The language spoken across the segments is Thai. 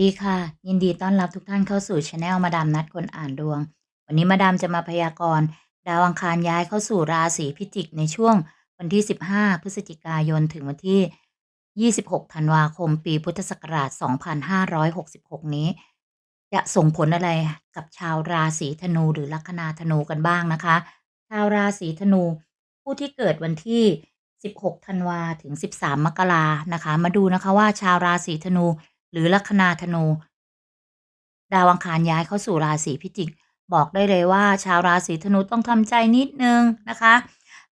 ดีค่ะ ยินดีต้อนรับทุกท่านเข้าสู่ช anel มาดามนัดคนอ่านดวง วันนี้มาดามจะมาพยากรณ์ดาวอังคารย้ายเข้าสู่ราศีพิจิกในช่วงวันที่ 15 พฤศจิกายนถึงวันที่ 26 ธันวาคม ปีพุทธศักราช 2566 นี้ จะส่งผลอะไรกับชาวราศีธนูหรือลัคนาธนูกันบ้างนะคะ ชาวราศีธนู ผู้ที่เกิดวันที่ 16 ธันวาถึง 13 มกรานะคะ มาดูนะคะว่าชาวราศีธนู หรือลัคนาธนู ดาวอังคารย้ายเข้าสู่ราศีพิจิก บอกได้เลยว่า ชาวราศีธนูต้องทำใจนิดนึงนะคะ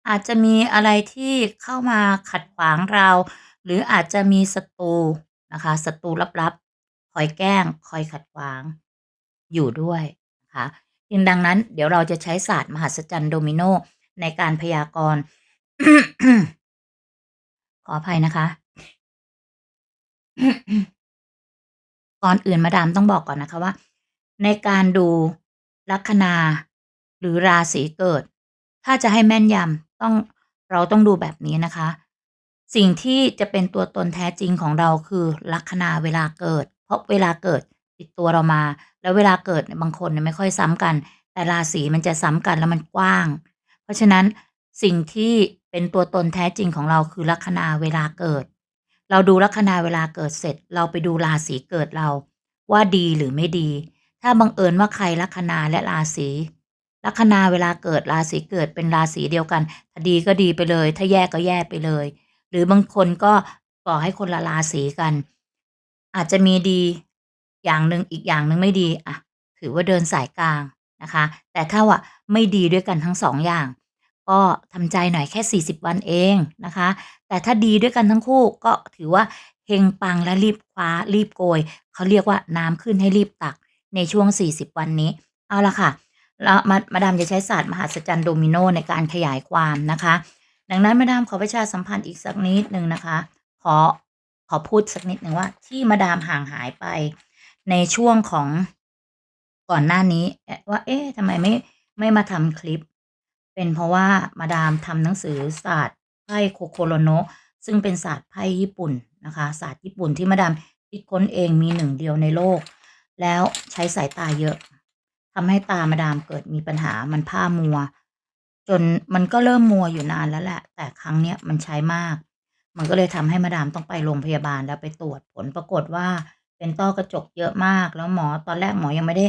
อาจจะมีอะไรที่เข้ามาขัดขวางเรา หรืออาจจะมีศัตรูนะคะศัตรูลับๆ คอยแกล้ง คอยขัดขวาง อยู่ด้วยนะคะจึงดังนั้น เดี๋ยวเราจะใช้ศาสตร์มหัศจรรย์โดมิโนในการพยากรณ์ขออภัยนะคะ ก่อนอื่นมาดามต้องบอกก่อนนะคะว่า ในการดูลัคนา หรือราศีเกิด ถ้าจะให้แม่นยำต้องเราต้องดูแบบนี้นะคะ สิ่งที่จะเป็นตัวตนแท้จริงของเราคือลัคนาเวลาเกิด เพราะเวลาเกิดติดตัวเรามา แล้วเวลาเกิดเนี่ยบางคนไม่ค่อยซ้ำกัน แต่ราศีมันจะซ้ำกันแล้วมันกว้าง เพราะฉะนั้นสิ่งที่เป็นตัวตนแท้จริงของเราคือลัคนาเวลาเกิด เราดูลัคนาเวลาเกิดเสร็จ เราไปดูราศีเกิดเรา ว่าดีหรือไม่ดี ถ้าบังเอิญว่าใครลัคนาและราศีลัคนาเวลาเกิดราศีเกิดเป็นราศีเดียวกัน ถ้าดีก็ดีไปเลย ถ้าแย่ก็แย่ไปเลย หรือบางคนก็ก่อให้คนละราศีกัน อาจจะมีดีอย่างหนึ่งอีกอย่างหนึ่งไม่ดีอะถือว่าเดินสายกลางนะคะ แต่ถ้าว่าไม่ดีด้วยกันทั้งสองอย่าง ก็ทำใจหน่อยแค่ 40 วันเองนะคะ แต่ถ้าดีด้วยกันทั้งคู่ก็ถือว่าเฮงปังและรีบคว้ารีบโกย เขาเรียกว่าน้ำขึ้นให้รีบตักในช่วง 40 วันนี้ เอาละค่ะแล้วมามาดามจะใช้ศาสตร์มหัศจรรย์โดมิโนในการขยายความนะคะ ดังนั้นมาดามขอประชาสัมพันธ์อีกสักนิดหนึ่งนะคะ ขอขอพูดสักนิดหนึ่งว่า ที่มาดามห่างหายไปในช่วงของก่อนหน้านี้ว่า เอ๊ะทำไมไม่ไม่มาทำคลิป เป็นเพราะว่ามาดามทำหนังสือศาสตร์ ไพ่โคโคโรโนะซึ่งเป็นศาสตร์ไพ่ญี่ปุ่นนะคะศาสตร์ญี่ปุ่นที่มาดามคิดค้นเองมีหนึ่งเดียวในโลก แล้วใช้สายตาเยอะทำให้ตามาดามเกิดมีปัญหามันผ้ามัว จนมันก็เริ่มมัวอยู่นานแล้วแหละ แต่ครั้งเนี้ยมันใช้มาก มันก็เลยทำให้มาดามต้องไปโรงพยาบาลแล้วไปตรวจผลปรากฏว่าเป็นต้อกระจกเยอะมาก แล้วหมอตอนแรกหมอยังไม่ได้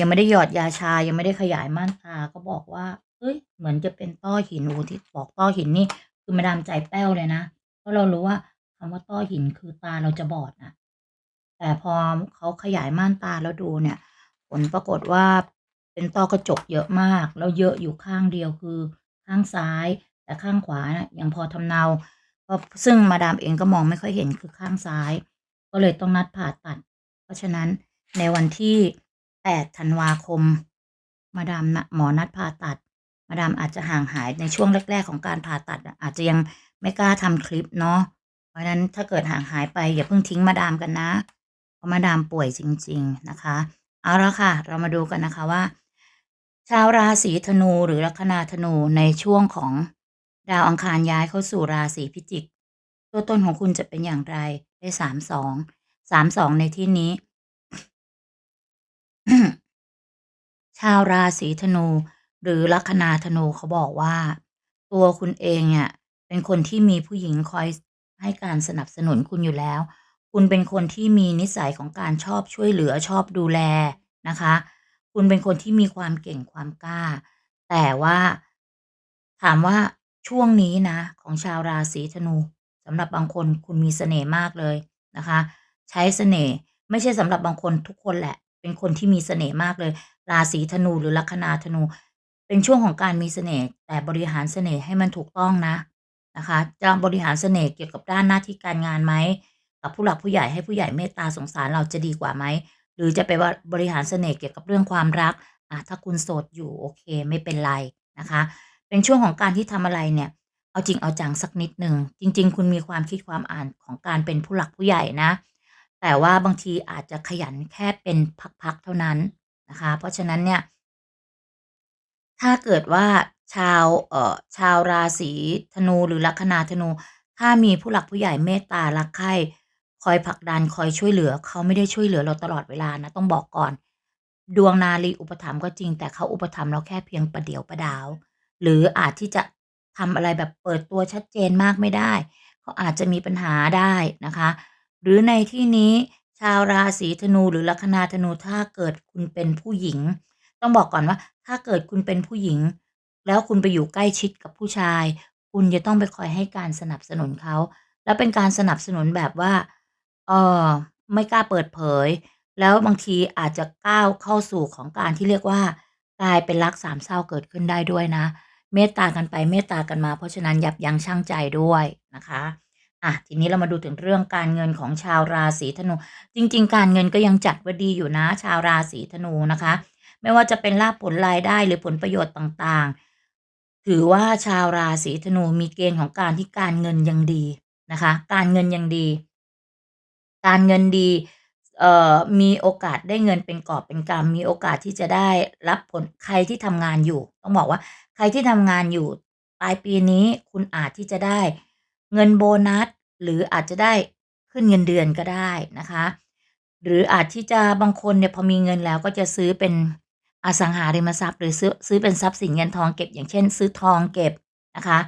ยังไม่ได้หยอดยาชายังไม่ได้ขยายม่านตาก็บอกว่า เฮ้ย เหมือนจะเป็นต้อหินโอ้ที่บอกต้อหินนี่ คือมาดามใจแป้วเลยนะเพราะเรารู้ว่าคำว่าต้อหินคือตาเราจะบอดนะแต่พอเขาขยายม่านตาแล้วดูเนี่ย ผลปรากฏว่าเป็นต้อกระจกเยอะมาก แล้วเยอะอยู่ข้างเดียวคือข้างซ้าย แต่ข้างขวาน่ะยังพอทำเนาก็ซึ่งมาดามเองก็มองไม่ค่อยเห็นคือข้างซ้าย ก็เลยต้องนัดผ่าตัด เพราะฉะนั้นในวันที่ 8 ธันวาคม มาดามนะหมอนัดผ่าตัด มาดามอาจจะห่างหายในช่วงแรก ๆ ของการผ่าตัด อาจจะยังไม่กล้าทำคลิปเนาะเพราะฉะนั้นถ้าเกิดห่างหายไปอย่าเพิ่งทิ้งมาดามกันนะ เพราะมาดามป่วยจริง ๆนะคะ เอาละค่ะ เรามาดูกันนะคะว่า ชาวราศีธนูหรือลัคนาธนูในช่วงของดาวอังคารย้ายเข้าสู่ราศีพิจิก ตัวตนของคุณจะเป็นอย่างไรได้32 32ในที่นี้ ชาวราศีธนู หรือลัคนาธนูเขาบอกว่า ตัวคุณเองเนี่ยเป็นคนที่มีผู้หญิงคอยให้การสนับสนุนคุณอยู่แล้ว คุณเป็นคนที่มีนิสัยของการชอบช่วยเหลือชอบดูแลนะคะ คุณเป็นคนที่มีความเก่งความกล้า แต่ว่า ถามว่าช่วงนี้นะ ของชาวราศีธนูสำหรับบางคนคุณมีเสน่ห์มากเลยนะคะ ใช้เสน่ห์ไม่ใช่สำหรับบางคนทุกคนแหละ เป็นคนที่มีเสน่ห์มากเลย ราศีธนูหรือลัคนาธนู เป็นช่วงของการมีเสน่ห์แต่บริหารเสน่ห์ให้มันถูกต้องนะนะคะ จะบริหารเสน่ห์เกี่ยวกับด้านหน้าที่การงานไหมกับผู้หลักผู้ใหญ่ให้ผู้ใหญ่เมตตาสงสารเราจะดีกว่าไหมหรือจะไปว่าบริหารเสน่ห์เกี่ยวกับเรื่องความรักอะถ้าคุณโสดอยู่โอเคไม่เป็นไรนะคะ เป็นช่วงของการที่ทำอะไรเนี่ยเอาจริงเอาจังสักนิดหนึ่งจริง ๆ คุณมีความคิดความอ่านของการเป็นผู้หลักผู้ใหญ่นะ แต่ว่าบางทีอาจจะขยันแค่เป็นพักๆเท่านั้นนะคะ เพราะฉะนั้นเนี่ย ถ้าเกิดว่าชาว เอ่อ ชาวราศีธนูหรือลัคนาธนู ถ้ามีผู้หลักผู้ใหญ่เมตตารักใคร่ คอยผลักดัน คอยช่วยเหลือ เขาไม่ได้ช่วยเหลือเราตลอดเวลานะ ต้องบอกก่อน ดวงนารีอุปถัมภ์ก็จริง แต่เขาอุปถัมภ์เราแค่เพียงประเดี๋ยวประดาว หรืออาจที่จะทำอะไรแบบเปิดตัวชัดเจนมากไม่ได้ เขาอาจจะมีปัญหาได้นะคะ หรือในที่นี้ชาวราศีธนูหรือลัคนาธนูถ้าเกิดคุณเป็นผู้หญิง ต้องบอกก่อนว่า ถ้าเกิดคุณเป็นผู้หญิง แล้วคุณไปอยู่ใกล้ชิดกับผู้ชาย คุณจะต้องไปคอยให้การสนับสนุนเขา แล้วเป็นการสนับสนุนแบบว่า เออไม่กล้าเปิดเผย แล้วบางทีอาจจะก้าวเข้าสู่ของการที่เรียกว่ากลายเป็นรักสามเศร้าเกิดขึ้นได้ด้วยนะ เมตตากันไปเมตตากันมา เพราะฉะนั้นยับยั้งชั่งใจด้วยนะคะอะทีนี้เรามาดูถึงเรื่องการเงินของชาวราศีธนู จริง ๆ การเงินก็ยังจัดว่าดีอยู่นะ ชาวราศีธนูนะคะ ไม่ว่าจะเป็นลาภผลรายได้หรือผลประโยชน์ต่างๆ ถือว่าชาวราศีธนูมีเกณฑ์ของการที่การเงินยังดีนะคะ การเงินยังดี การเงินดีเอ่อมีโอกาสได้เงินเป็นกอบเป็นกำมีโอกาสที่จะได้รับผลใครที่ทำงานอยู่ ต้องบอกว่าใครที่ทำงานอยู่ปลายปีนี้คุณอาจที่จะได้เงินโบนัส หรืออาจจะได้ขึ้นเงินเดือนก็ได้นะคะ หรืออาจที่จะบางคนเนี่ยพอมีเงินแล้วก็จะซื้อเป็น อสังหาริมทรัพย์หรือซื้อซื้อเป็นทรัพย์สินเงินทองเก็บ อย่างเช่น ซื้อทองเก็บนะคะ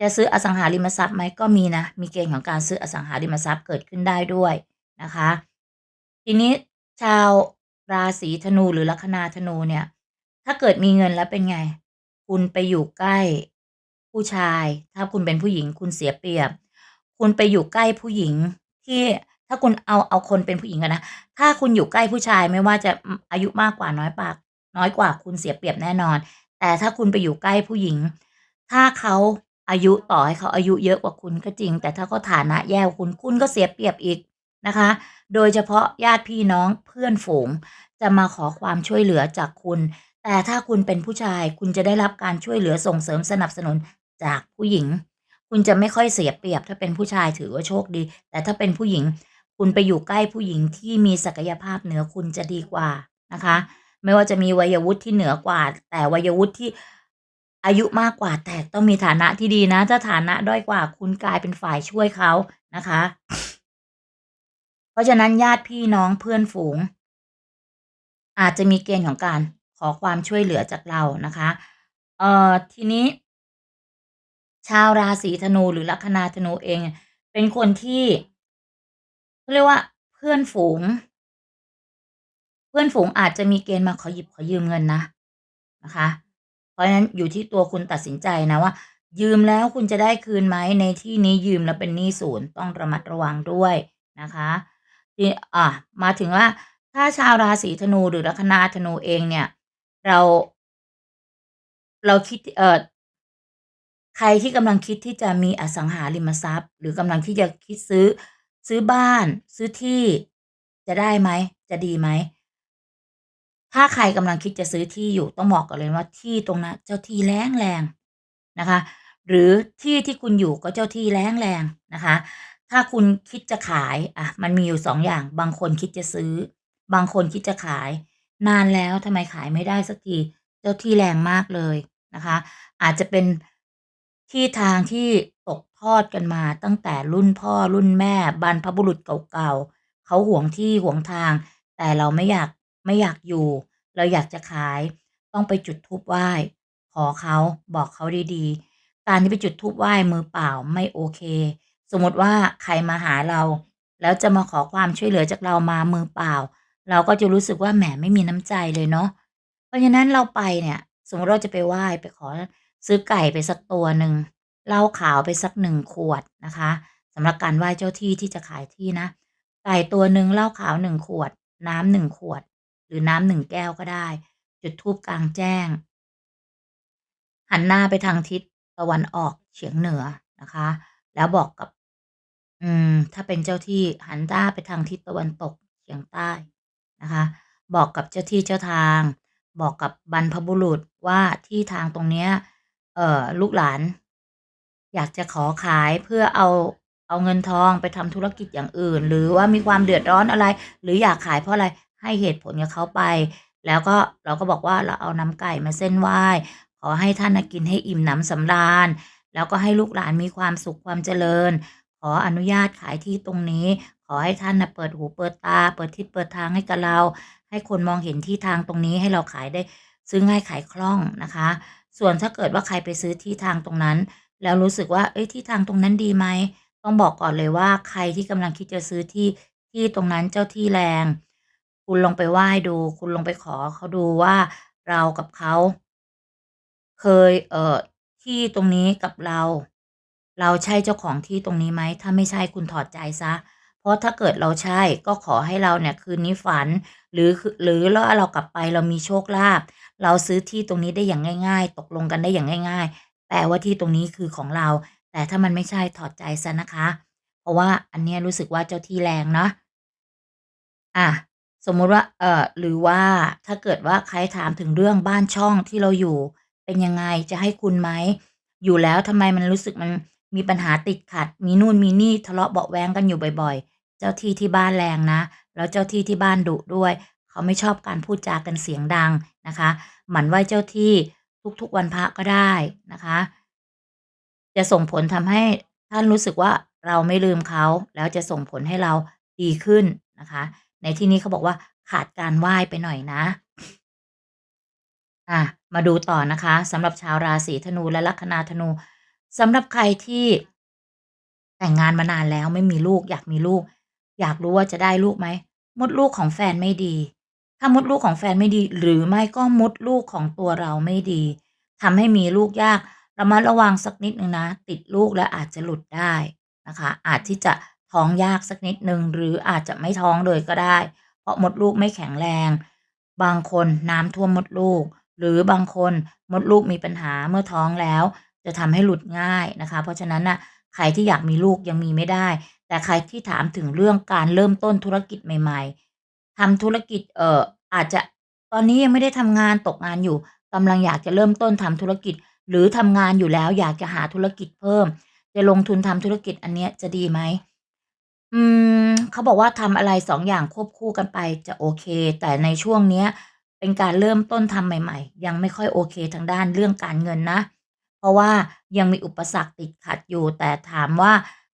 จะซื้ออสังหาริมทรัพย์ไหมก็มีนะ มีเกณฑ์ของการซื้ออสังหาริมทรัพย์เกิดขึ้นได้ด้วยนะคะ ทีนี้ชาวราศีธนูหรือลัคนาธนูเนี่ย ถ้าเกิดมีเงินแล้วเป็นไง คุณไปอยู่ใกล้ผู้ชาย ถ้าคุณเป็นผู้หญิงคุณเสียเปรียบ คุณไปอยู่ใกล้ผู้หญิงที่ถ้าคุณเอาเอาคนเป็นผู้หญิงก่อนนะ ถ้าคุณอยู่ใกล้ผู้ชายไม่ว่าจะอายุมากกว่าน้อยปาก น้อยกว่าคุณเสียเปรียบแน่นอน แต่ถ้าคุณไปอยู่ใกล้ผู้หญิง ถ้าเขาอายุต่อให้เขาอายุเยอะกว่าคุณก็จริง แต่ถ้าเขาฐานะแย่กว่าคุณคุณก็เสียเปรียบอีกนะคะ โดยเฉพาะญาติพี่น้องเพื่อนฝูง จะมาขอความช่วยเหลือจากคุณ แต่ถ้าคุณเป็นผู้ชายคุณจะได้รับการช่วยเหลือส่งเสริมสนับสนุนจากผู้หญิง คุณจะไม่ค่อยเสียเปรียบ ถ้าเป็นผู้ชายถือว่าโชคดี แต่ถ้าเป็นผู้หญิง คุณไปอยู่ใกล้ผู้หญิงที่มีศักยภาพเหนือคุณจะดีกว่านะคะ ไม่ว่าจะมีวัยวุฒิที่เหนือกว่า แต่วัยวุฒิที่อายุมากกว่าแต่ต้องมีฐานะที่ดีนะ ถ้าฐานะด้อยกว่าคุณกลายเป็นฝ่ายช่วยเขานะคะ เพราะฉะนั้นญาติพี่น้องเพื่อนฝูง อาจจะมีเกณฑ์ของการขอความช่วยเหลือจากเรานะคะเอ่อทีนี้ ชาวราศีธนูหรือลัคนาธนูเอง เป็นคนที่เขาเรียกว่าเพื่อนฝูง เพื่อนฝูงอาจจะมีเกณฑ์มาขอหยิบขอยืมเงินนะนะคะ เพราะฉะนั้นอยู่ที่ตัวคุณตัดสินใจนะว่า ยืมแล้วคุณจะได้คืนไหมในที่นี้ยืมแล้วเป็นหนี้ศูนย์ต้องระมัดระวังด้วยนะคะทีอ่ามาถึงว่าถ้าชาวราศีธนูหรือลัคนาธนูเองเนี่ย เรา เราคิดเออใครที่กำลังคิดที่จะมีอสังหาริมทรัพย์ หรือกำลังที่จะคิดซื้อซื้อบ้าน ซื้อที่จะได้ไหม จะดีไหม ถ้าใครกำลังคิดจะซื้อที่อยู่ต้องบอกก่อนเลยว่าที่ตรงนั้นเจ้าที่แล้งแรงนะคะ หรือที่ที่คุณอยู่ก็เจ้าที่แล้งแรงนะคะ ถ้าคุณคิดจะขายอะมันมีอยู่2อย่าง บางคนคิดจะซื้อ บางคนคิดจะขาย นานแล้วทำไมขายไม่ได้สักทีเจ้าที่แรงมากเลยนะคะ อาจจะเป็นที่ทางที่ตกทอดกันมาตั้งแต่รุ่นพ่อรุ่นแม่บรรพบุรุษเก่าๆเขาหวงที่หวงทาง แต่เราไม่อยาก ไม่อยากอยู่ เราอยากจะขาย ต้องไปจุดธูปไหว้ ขอเขา บอกเขาดีๆ การที่ไปจุดธูปไหว้มือเปล่าไม่โอเค สมมติว่าใครมาหาเรา แล้วจะมาขอความช่วยเหลือจากเรามามือเปล่า เราก็จะรู้สึกว่าแหมไม่มีน้ำใจเลยเนาะ เพราะฉะนั้นเราไปเนี่ย สมมติเราจะไปไหว้ไปขอซื้อไก่ไปสักตัวหนึ่งเหล้าขาวไปสัก1ขวดนะคะสำหรับการไหว้เจ้าที่ที่จะขายที่นะ ไก่ตัวหนึ่งเหล้าขาว1ขวด น้ำ1ขวด รือน้ำ1แก้วก็ได้ จุดธูปกลางแจ้ง หันหน้าไปทางทิศตะวันออกเฉียงเหนือนะคะ แล้วบอกกับ อืม ถ้าเป็นเจ้าที่หันหน้าไปทางทิศตะวันตกเฉียงใต้นะคะ บอกกับเจ้าที่เจ้าทาง บอกกับบรรพบุรุษว่าที่ทางตรงเนี้ย เอ่อ ลูกหลาน อยากจะขอขายเพื่อเอาเอาเงินทองไปทำธุรกิจอย่างอื่น หรือว่ามีความเดือดร้อนอะไร หรืออยากขายเพราะอะไร ให้เหตุผลกับเขาไป แล้วก็เราก็บอกว่าเราเอาน้ำไก่มาเส้นไหว้ ขอให้ท่านกินให้อิ่มหนำสำราญ แล้วก็ให้ลูกหลานมีความสุขความเจริญ ขออนุญาตขายที่ตรงนี้ ขอให้ท่านนะเปิดหูเปิดตา เปิดทิศเปิดทางให้กับเรา ให้คนมองเห็นที่ทางตรงนี้ให้เราขายได้ซื้อง่ายขายคล่องนะคะ ส่วนถ้าเกิดว่าใครไปซื้อที่ทางตรงนั้น แล้วรู้สึกว่าเฮ้ยที่ทางตรงนั้นดีไหมต้องบอกก่อนเลยว่าใครที่กำลังคิดจะซื้อที่ที่ตรงนั้นเจ้าที่แรง คุณลองไปไหว้ดู คุณลองไปขอเขาดูว่า เรากับเขา เคย เอ่อ ที่ตรงนี้กับเรา เราใช่เจ้าของที่ตรงนี้ไหม ถ้าไม่ใช่คุณถอดใจเสีย เพราะถ้าเกิดเราใช่ ก็ขอให้เราเนี่ยคืนนี้ฝัน หรือคหรือล่อเรากลับไปเรามีโชคลาภ เราซื้อที่ตรงนี้ได้อย่างง่าย ๆ ตกลงกันได้อย่างง่าย ๆ แปลว่าที่ตรงนี้คือของเรา แต่ถ้ามันไม่ใช่ ถอดใจเสียนะคะ เพราะว่าอันเนี้ยรู้สึกว่าเจ้าที่แรงเนาะอะ สมมุติว่า เอ่อ หรือว่าถ้าเกิดว่าใครถามถึงเรื่องบ้านช่องที่เราอยู่เป็นยังไง จะให้คุณไหม อยู่แล้วทำไมมันรู้สึกมันมีปัญหาติดขัด มีนู่นมีนี่ทะเลาะเบาะแว้งกันอยู่บ่อย ๆ เจ้าที่ที่บ้านแรงนะ แล้วเจ้าที่ที่บ้านดุด้วย เขาไม่ชอบการพูดจากันเสียงดังนะคะ หมั่นไหว้เจ้าที่ทุกๆวันพระก็ได้นะคะ จะส่งผลทำให้ท่านรู้สึกว่าเราไม่ลืมเขา แล้วจะส่งผลให้เราดีขึ้นนะคะ ในที่นี้เขาบอกว่าขาดการไหว้ไปหน่อยนะ อะ มาดูต่อนะคะสำหรับชาวราศีธนูและลัคนาธนูสำหรับใครที่แต่งงานมานานแล้วไม่มีลูก อยากมีลูก อยากรู้ว่าจะได้ลูกไหมมดลูกของแฟนไม่ดี ถ้ามดลูกของแฟนไม่ดี หรือไม่ก็มดลูกของตัวเราไม่ดีทำให้มีลูกยากระมัดระวังสักนิดนึงนะ ติดลูกแล้วอาจจะหลุดได้นะคะ อาจที่จะ ท้องยากสักนิดหนึ่งหรืออาจจะไม่ท้องเลยก็ได้ เพราะมดลูกไม่แข็งแรง บางคนน้ำท่วมมดลูก หรือบางคนมดลูกมีปัญหาเมื่อท้องแล้ว จะทำให้หลุดง่ายนะคะ เพราะฉะนั้นน่ะใครที่อยากมีลูกยังมีไม่ได้ แต่ใครที่ถามถึงเรื่องการเริ่มต้นธุรกิจใหม่ ๆทำธุรกิจเอ่ออาจจะตอนนี้ยังไม่ได้ทำงานตกงานอยู่กำลังอยากจะเริ่มต้นทำธุรกิจ หรือทำงานอยู่แล้วอยากจะหาธุรกิจเพิ่ม จะลงทุนทำธุรกิจอันเนี้ยจะดีไหม อืม เขาบอกว่า ทำอะไร 2 อย่างควบคู่กันไปจะโอเค แต่ในช่วงเนี้ยเป็นการเริ่มต้นทำใหม่ ๆ ยังไม่ค่อยโอเคทางด้านเรื่องการเงินนะ เพราะว่ายังมีอุปสรรคติดขัดอยู่ แต่ถามว่า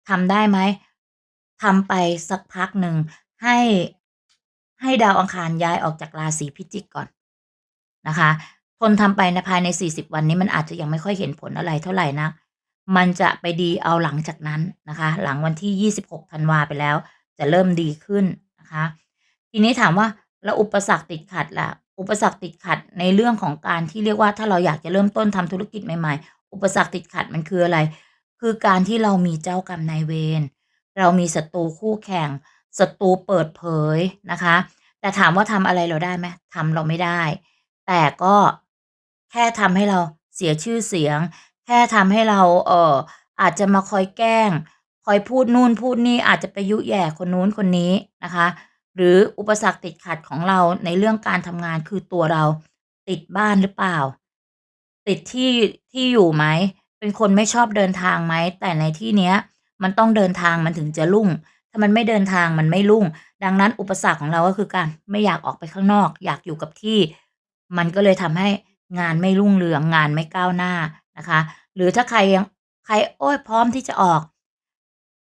ทำได้ไหม ทำไปสักพักหนึ่ง ให้ ให้ดาวอังคารย้ายออกจากราศีพิจิกก่อน นะคะ ทนทำไปนะ ภายใน 40 วันนี้มันอาจจะยังไม่ค่อยเห็นผลอะไรเท่าไรนัก มันจะไปดีเอาหลังจากนั้นนะคะ หลังวันที่ 26ธันวาไปแล้ว จะเริ่มดีขึ้นนะคะ ทีนี้ถามว่าแล้วอุปสรรคติดขัดล่ะ อุปสรรคติดขัดในเรื่องของการที่เรียกว่าถ้าเราอยากจะเริ่มต้นทำธุรกิจใหม่ๆ อุปสรรคติดขัดมันคืออะไร คือการที่เรามีเจ้ากรรมนายเวร เรามีศัตรูคู่แข่ง ศัตรูเปิดเผยนะคะ แต่ถามว่าทำอะไรเราได้ไหมทำเราไม่ได้ แต่ก็แค่ทำให้เราเสียชื่อเสียง แค่ทำให้เรา เอ่อ อาจจะมาคอยแกล้ง คอยพูดนู่นพูดนี่ อาจจะไปยุแย่คนนู้นคนนี้นะคะ หรืออุปสรรคติดขัดของเราในเรื่องการทำงาน คือตัวเราติดบ้านหรือเปล่า ติดที่ ที่อยู่ไหม เป็นคนไม่ชอบเดินทางไหม แต่ในที่เนี้ยมันต้องเดินทางมันถึงจะรุ่ง ถ้ามันไม่เดินทางมันไม่รุ่ง ดังนั้นอุปสรรคของเราก็คือการไม่อยากออกไปข้างนอก อยากอยู่กับที่ มันก็เลยทำให้งานไม่รุ่งเรือง งานไม่ก้าวหน้า นะคะ หรือถ้าใครยังใครโอ๊ยพร้อมที่จะออก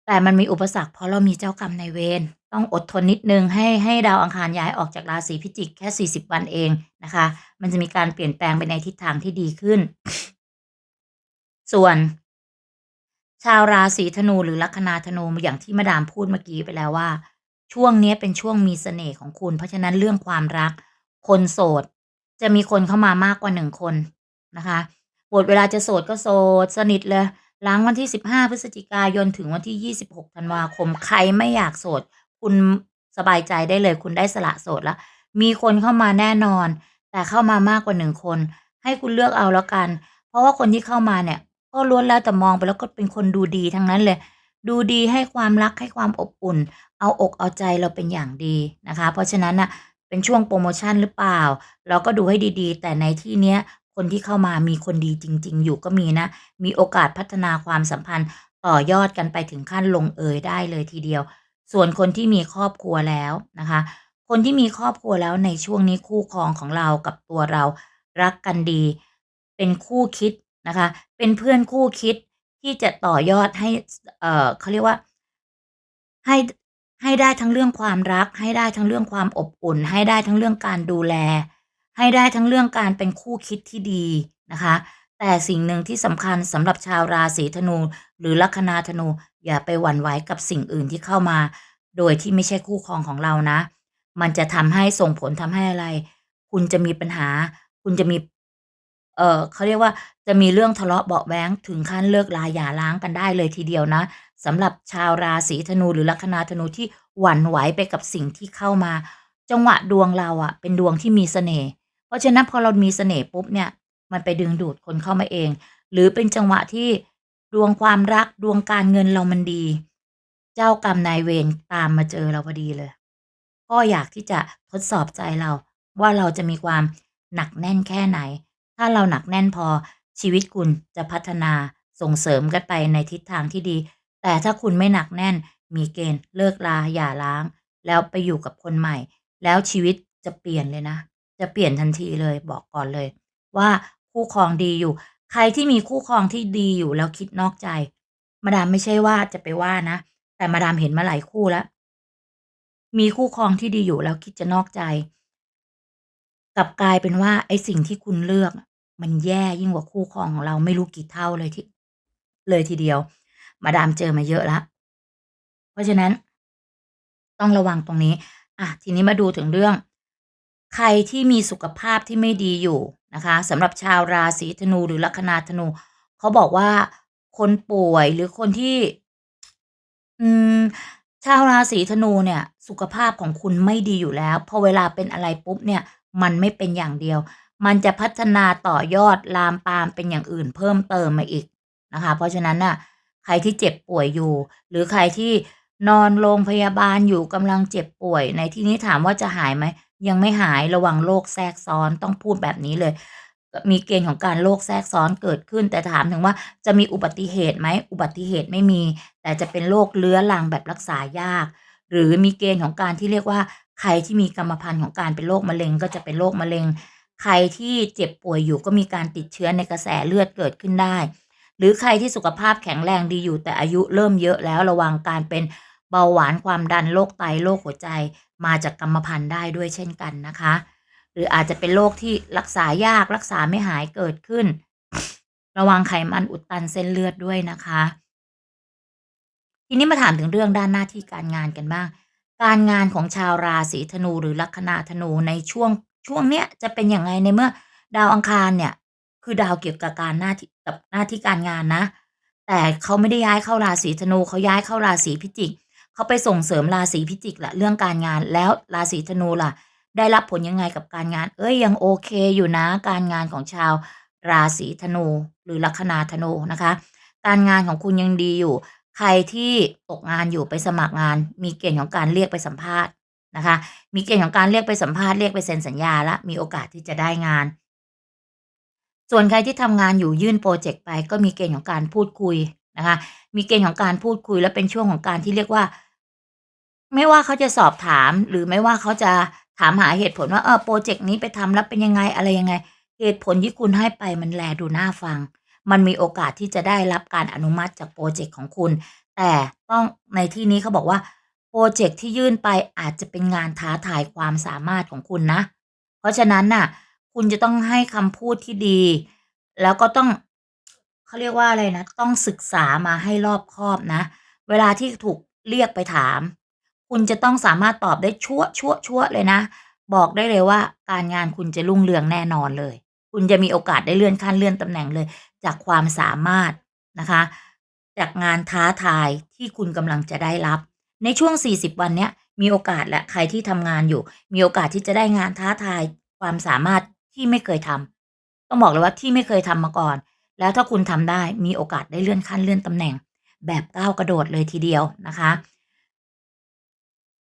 แต่มันมีอุปสรรคเพราะเรามีเจ้ากรรมในเวรต้องอดทนนิดนึงให้ให้ดาวอังคารย้ายออกจากราศีพิจิกแค่ 40 วันเองนะคะ มันจะมีการเปลี่ยนแปลงไปในทิศทางที่ดีขึ้น ส่วน ชาวราศีธนูหรือลัคนาธนูอย่างที่มาดามพูดเมื่อกี้ไปแล้วว่า ช่วงนี้เป็นช่วงมีเสน่ห์ของคุณ เพราะฉะนั้นเรื่องความรัก คนโสด จะมีคนเข้ามามากกว่า1คนนะคะ หมดเวลาจะโสดก็โสด สนิทเลย หลังวันที่ 15 พฤศจิกายนถึงวันที่ 26 ธันวาคม ใครไม่อยากโสด คุณสบายใจได้เลย คุณได้สละโสดแล้ว มีคนเข้ามาแน่นอน แต่เข้ามามากกว่า1คน ให้คุณเลือกเอาแล้วกัน เพราะว่าคนที่เข้ามาเนี่ย ก็ล้วนแล้วแต่มองไปแล้วก็เป็นคนดูดีทั้งนั้นเลย ดูดีให้ความรักให้ความอบอุ่น เอาอกเอาใจเราเป็นอย่างดีนะคะ เพราะฉะนั้นน่ะเป็นช่วงโพรโมชั่นหรือเปล่า เราก็ดูให้ดีๆ แต่ในที่เนี้ย คนที่เข้ามามีคนดีจริง ๆ อยู่ก็มีนะ มีโอกาสพัฒนาความสัมพันธ์ต่อยอดกันไปถึงขั้นลงเอยได้เลยทีเดียว ส่วนคนที่มีครอบครัวแล้วนะคะ คนที่มีครอบครัวแล้วในช่วงนี้คู่ครองของเรากับตัวเรารักกันดี เป็นคู่คิดนะคะ เป็นเพื่อนคู่คิดที่จะต่อยอดให้ เอ่อเขาเรียกว่า ให้ให้ได้ทั้งเรื่องความรัก ให้ได้ทั้งเรื่องความอบอุ่น ให้ได้ทั้งเรื่องการดูแล ให้ได้ทั้งเรื่องการเป็นคู่คิดที่ดีนะคะ แต่สิ่งหนึ่งที่สำคัญสำหรับชาวราศีธนู หรือลัคนาธนู อย่าไปหวั่นไหวกับสิ่งอื่นที่เข้ามา โดยที่ไม่ใช่คู่ครองของเรานะ มันจะทำให้ส่งผลทำให้อะไร คุณจะมีปัญหา คุณจะมี เอ่อเขาเรียกว่าจะมีเรื่องทะเลาะเบาแว้งถึงขั้นเลิกราหย่าร้างกันได้เลยทีเดียวนะสำหรับชาวราศีธนูหรือลัคนาธนูที่หวั่นไหวไปกับสิ่งที่เข้ามา จังหวะดวงเราอะเป็นดวงที่มีเสน่ห์ เพราะฉะนั้นพอเรามีเสน่ห์ปุ๊บเนี่ย มันไปดึงดูดคนเข้ามาเอง หรือเป็นจังหวะที่ดวงความรักดวงการเงินเรามันดี เจ้ากรรมนายเวรตามมาเจอเราพอดีเลย ก็อยากที่จะทดสอบใจเราว่าเราจะมีความหนักแน่นแค่ไหน ถ้าเราหนักแน่นพอชีวิตคุณจะพัฒนาส่งเสริมกันไปในทิศทางที่ดี แต่ถ้าคุณไม่หนักแน่น มีเกณฑ์เลิกราหย่าร้าง แล้วไปอยู่กับคนใหม่ แล้วชีวิตจะเปลี่ยนเลยนะ จะเปลี่ยนทันทีเลยบอกก่อนเลย ว่าคู่ครองดีอยู่ ใครที่มีคู่ครองที่ดีอยู่แล้วคิดนอกใจ มาดามไม่ใช่ว่าจะไปว่านะ แต่มาดามเห็นมาหลายคู่แล้ว มีคู่ครองที่ดีอยู่แล้วคิดจะนอกใจกลับกลายเป็นว่าไอ้สิ่งที่คุณเลือก มันแย่ยิ่งกว่าคู่ครองของเราไม่รู้กี่เท่าเลยที่เลยทีเดียว มาดามเจอมาเยอะแล้วเพราะฉะนั้น ต้องระวังตรงนี้ อะ ทีนี้มาดูถึงเรื่อง ใครที่มีสุขภาพที่ไม่ดีอยู่นะคะสำหรับชาวราศีธนูหรือลัคนาธนู เขาบอกว่าคนป่วยหรือคนที่ อืม ชาวราศีธนูเนี่ย สุขภาพของคุณไม่ดีอยู่แล้ว พอเวลาเป็นอะไรปุ๊บเนี่ย มันไม่เป็นอย่างเดียว มันจะพัฒนาต่อยอดลามปามเป็นอย่างอื่นเพิ่มเติมมาอีกนะคะ เพราะฉะนั้นน่ะ ใครที่เจ็บป่วยอยู่ หรือใครที่นอนโรงพยาบาลอยู่กำลังเจ็บป่วย ในที่นี้ถามว่าจะหายไหม ยังไม่หายระวังโรคแทรกซ้อนต้องพูดแบบนี้เลย มีเกณฑ์ของการโรคแทรกซ้อนเกิดขึ้น แต่ถามถึงว่าจะมีอุบัติเหตุไหมอุบัติเหตุไม่มี แต่จะเป็นโรคเรื้อรังแบบรักษายาก หรือมีเกณฑ์ของการที่เรียกว่า ใครที่มีกรรมพันธุ์ของการเป็นโรคมะเร็ง ก็จะเป็นโรคมะเร็ง ใครที่เจ็บป่วยอยู่ก็มีการติดเชื้อในกระแสเลือดเกิดขึ้นได้ หรือใครที่สุขภาพแข็งแรงดีอยู่แต่อายุเริ่มเยอะแล้วระวังการเป็น เบาหวานความดันโรคไตโรคหัวใจมาจากกรรมพันธุ์ได้ด้วยเช่นกันนะคะ หรืออาจจะเป็นโรคที่รักษายากรักษาไม่หายเกิดขึ้น ระวังไขมันอุดตันเส้นเลือดด้วยนะคะ ทีนี้มาถามถึงเรื่องด้านหน้าที่การงานกันบ้าง การงานของชาวราศีธนูหรือลัคนาธนูในช่วงช่วงเนี้ยจะเป็นยังไงในเมื่อ ดาวอังคารเนี่ย คือดาวเกี่ยวกับการหน้าที่กับหน้าที่การงานนะ แต่เขาไม่ได้ย้ายเข้าราศีธนูเขาย้ายเข้าราศีพิจิก เขาไปส่งเสริมราศีพิจิกละเรื่องการงานแล้วราศีธนูล่ะ ได้รับผลยังไงกับการงาน เอ๊ยยังโอเคอยู่นะการงานของชาว ราศีธนูหรือลัคนาธนูนะคะ การงานของคุณยังดีอยู่ ใครที่ตกงานอยู่ไปสมัครงาน มีเกณฑ์ของการเรียกไปสัมภาษณ์นะคะ มีเกณฑ์ของการเรียกไปสัมภาษณ์เรียกไปเซ็นสัญญาล้วมีโอกาสที่จะได้งาน ส่วนใครที่ทำงานอยู่ยื่นพรเจกต์ไปก็มีเกณฑ์ของการพูดคุย นะคะ มีเกณฑ์ของการพูดคุยและเป็นช่วงของการที่เรียกว่า ไม่ว่าเขาจะสอบถาม หรือไม่ว่าเขาจะถามหาเหตุผลว่าเออพรเจกต์นี้ไปทำแล้วเป็นยังไงอะไรยังไง เหตุผลที่คุณให้ไปมันแลดูน่าฟัง มันมีโอกาสที่จะได้รับการอนุมัติจากพรเจกต์ของคุณ แต่ต้องในที่นี้เขาบอกว่าพรเจกต์ที่ยื่นไปอาจจะเป็นงานท้าทายความสามารถของคุณนะ เพราะฉะนั้นน่ะ คุณจะต้องให้คำพูดที่ดี แล้วก็ต้อง เขาเรียกว่าอะไรนะ ต้องศึกษามาให้รอบคอบนะ เวลาที่ถูกเรียกไปถาม คุณจะต้องสามารถตอบได้ชั๊วร์ๆๆเลยนะ บอกได้เลยว่าการงานคุณจะรุ่งเรืองแน่นอนเลย คุณจะมีโอกาสได้เลื่อนขั้นเลื่อนตำแหน่งเลย จากความสามารถนะคะ จากงานท้าทายที่คุณกำลังจะได้รับ ในช่วง 40 วันเนี้ยมีโอกาสแหละใครที่ทำงานอยู่ มีโอกาสที่จะได้งานท้าทายความสามารถที่ไม่เคยทำต้องบอกเลยว่าที่ไม่เคยทำมาก่อน แล้วถ้าคุณทำได้มีโอกาสได้เลื่อนขั้นเลื่อนตำแหน่ง แบบก้าวกระโดดเลยทีเดียวนะคะ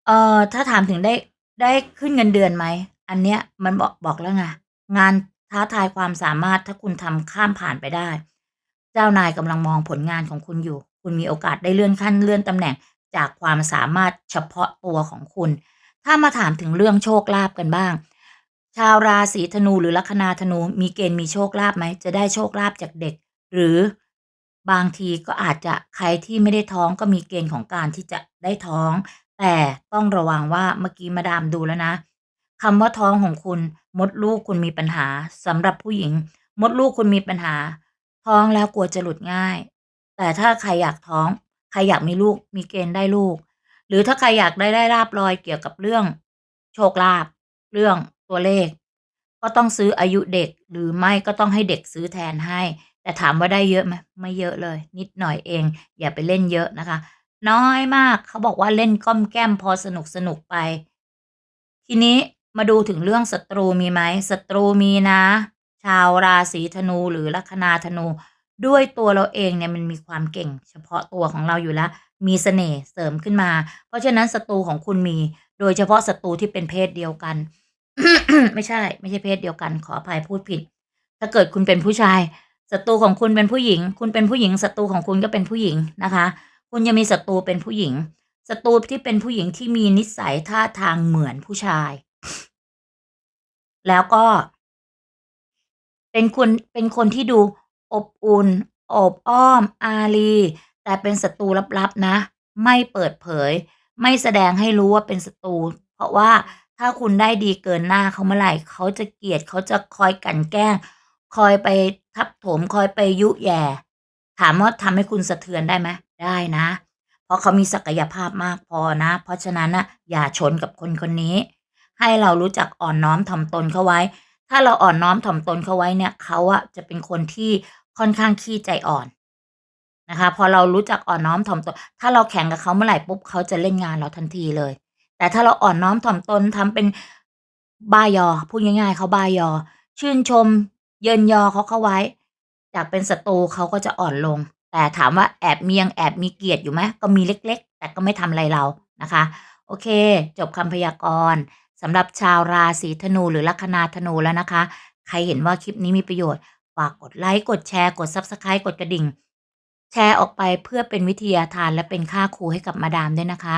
เอ่อถ้าถามถึงได้ได้ขึ้นเงินเดือนไหมอันเนี้ยมันบอกบอกแล้วไงงานท้าทายความสามารถถ้าคุณทำข้ามผ่านไปได้ เจ้านายกำลังมองผลงานของคุณอยู่ คุณมีโอกาสได้เลื่อนขั้นเลื่อนตำแหน่งจากความสามารถเฉพาะตัวของคุณ ถ้ามาถามถึงเรื่องโชคลาภกันบ้าง ชาวราศีธนูหรือลัคนาธนูมีเกณฑ์มีโชคลาภไหม จะได้โชคลาภจากเด็ก หรือบางทีก็อาจจะใครที่ไม่ได้ท้องก็มีเกณฑ์ของการที่จะได้ท้อง แต่ต้องระวังว่าเมื่อกี้มาดามดูแล้วนะคำว่าท้องของคุณมดลูกคุณมีปัญหาสำหรับผู้หญิง มดลูกคุณมีปัญหา ท้องแล้วกลัวจะหลุดง่าย แต่ถ้าใครอยากท้อง ใครอยากมีลูกมีเกณฑ์ได้ลูก หรือถ้าใครอยากได้ได้ลาบลอยเกี่ยวกับเรื่อง โชคลาภเรื่อง ตัวเลข ก็ต้องซื้ออายุเด็ก หรือไม่ก็ต้องให้เด็กซื้อแทนให้ แต่ถามว่าได้เยอะไหมไม่เยอะเลย นิดหน่อยเอง อย่าไปเล่นเยอะนะคะ น้อยมากเขาบอกว่าเล่นก้อมแก้มพอสนุกสนุกไป ทีนี้มาดูถึงเรื่องศัตรูมีไหมศัตรูมีนะ ชาวราศีธนูหรือลัคนาธนู ด้วยตัวเราเองเนี่ยมันมีความเก่ง เฉพาะตัวของเราอยู่แล้ว มีเสน่ห์เสริมขึ้นมา เพราะฉะนั้นศัตรูของคุณมี โดยเฉพาะศัตรูที่เป็นเพศเดียวกัน ไม่ใช่ ไม่ใช่เพศเดียวกัน ขออภัยพูดผิด ถ้าเกิดคุณเป็นผู้ชายศัตรูของคุณเป็นผู้หญิง คุณเป็นผู้หญิงศัตรูของคุณก็เป็นผู้หญิงนะคะ คุณยังมีศัตรูเป็นผู้หญิงศัตรูที่เป็นผู้หญิงที่มีนิสัยท่าทางเหมือนผู้ชาย แล้วก็ เป็นคนเป็นคนที่ดูอบอุ่นอบอ้อม อารี แต่เป็นศัตรูลับๆนะ ไม่เปิดเผย ไม่แสดงให้รู้ว่าเป็นศัตรูเพราะว่า ถ้าคุณได้ดีเกินหน้าเขาเมื่อไหร่ เขาจะเกลียดเขาจะคอยกั่นแกล้ง คอยไปทับถมคอยไปยุแย่ ถามว่าทำให้คุณสะเทือนได้ไหมได้นะ เพราะเขามีศักยภาพมากพอนะ เพราะฉะนั้นนะอย่าชนกับคนคนนี้ ให้เรารู้จักอ่อนน้อมถ่อมตนเขาไว้ ถ้าเราอ่อนน้อมถ่อมตนเขาไว้เนี่ย เขาอะจะเป็นคนที่ค่อนข้างขี้ใจอ่อนนะคะ พอเรารู้จักอ่อนน้อมถ่อมตนถ้าเราแข็งกับเขาเมื่อไหร่ปุ๊บเขาจะเล่นงานเราทันทีเลย แต่ถ้าเราอ่อนน้อมถ่อมตนทำเป็นบ้ายอ พูดง่าย ๆ เขาบ้ายอ ชื่นชม เยินยอเขาเข้าไว้ จากเป็นศัตรูเขาก็จะอ่อนลง แต่ถามว่าแอบมียังแอบมีเกียดอยู่ไหมก็มีเล็ก ๆ แต่ก็ไม่ทำอะไรเรานะคะ โอเค จบคำพยากรณ์สำหรับชาวราศีธนูหรือลัคนาธนูแล้วนะคะ ใครเห็นว่าคลิปนี้มีประโยชน์ฝากกดไลค์กดแชร์กด Subscribe กดกระดิ่ง แชร์ออกไปเพื่อเป็นวิทยาทานและเป็นค่าครูให้กับมาดามด้วยนะคะ